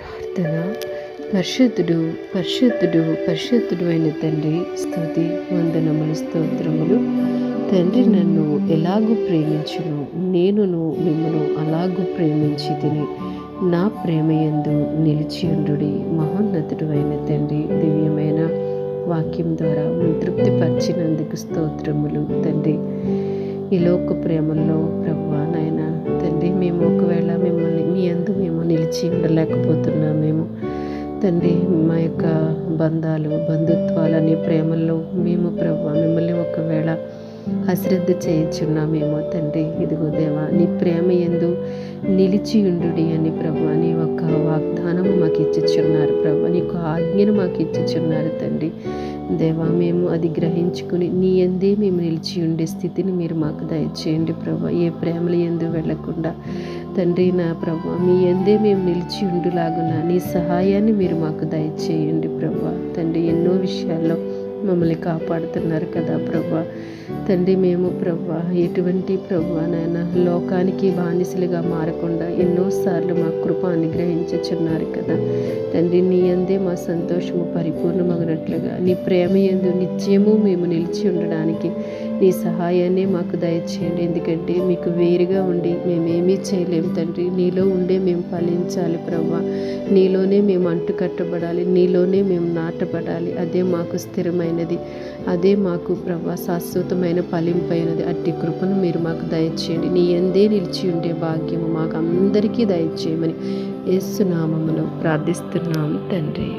ప్రార్థన. పరిశుద్ధుడు పరిశుద్ధుడు పరిశుద్ధుడు అయిన తండ్రి స్థుతి వందనములు స్తోత్రములు. తండ్రి నన్ను ఎలాగూ ప్రేమించును? నేనును మిమ్మను అలాగూ ప్రేమించి తిని నా ప్రేమయందు నిలిచియుండు మహోన్నతుడు అయిన తండ్రి దివ్యమైన వాక్యం ద్వారా మేము తృప్తిపరిచినందుకు స్తోత్రములు తండ్రి. ఈ లోక ప్రేమల్లో ప్రభు నాయన తండ్రి మేము ఒకవేళ మిమ్మల్ని మీ మేము నిలిచి ఉండలేకపోతున్నాం మేము తండ్రి మా యొక్క బంధాలు బంధుత్వాలని ప్రేమల్లో మేము ప్రభు మిమ్మల్ని ఒకవేళ అశ్రద్ధ చేయించున్నామేమో తండ్రి. ఇదిగో దేవా నీ ప్రేమ ఎందు నిలిచి ఉండుడి అని ప్రభు నీ ఒక వాగ్దానము మాకు ఇచ్చుచున్నారు ప్రభు నీ యొక్క ఆజ్ఞను మాకు ఇచ్చుచున్నారు తండ్రి. దేవా మేము అది గ్రహించుకుని నీ ఎందే మేము నిలిచి ఉండే స్థితిని మీరు మాకు దయచేయండి ప్రభా. ఏ ప్రేమల ఎందు వెళ్ళకుండా తండ్రి నా ప్రభా మీ ఎందే మేము నిలిచి ఉండులాగున నీ సహాయాన్ని మీరు మాకు దయచేయండి ప్రభా. తండ్రి ఎన్నో విషయాల్లో మమ్మల్ని కాపాడుతున్నారు కదా ప్రభా. తండ్రి మేము ప్రభా ఎటువంటి ప్రభా నాయన లోకానికి బానిసలుగా మారకుండా ఎన్నోసార్లు మా కృప అనుగ్రహించుచున్నారు కదా. తండ్రి నీ అందే మా సంతోషము పరిపూర్ణమగినట్లుగా. నీ ప్రేమ ఎందు నిత్యము మేము నిలిచి ఉండడానికి నీ సహాయాన్ని మాకు దయచేయండి. ఎందుకంటే మీకు వేరుగా ఉండి మేమేమీ చేయలేము తండ్రి. నీలో ఉండే మేము ఫలించాలి ప్రభా నీలోనే మేము అంటు కట్టబడాలి నీలోనే మేము నాటబడాలి. అదే మాకు స్థిరమైనది అదే మాకు ప్రభా శాశ్వతమైన ఫలింపైనది. అట్టి కృపను మీరు మాకు దయచేయండి. నీ ఎందే నిలిచి ఉండే భాగ్యము మాకు అందరికీ దయచేయమని యేసునామములో ప్రార్థిస్తున్నాము తండ్రి.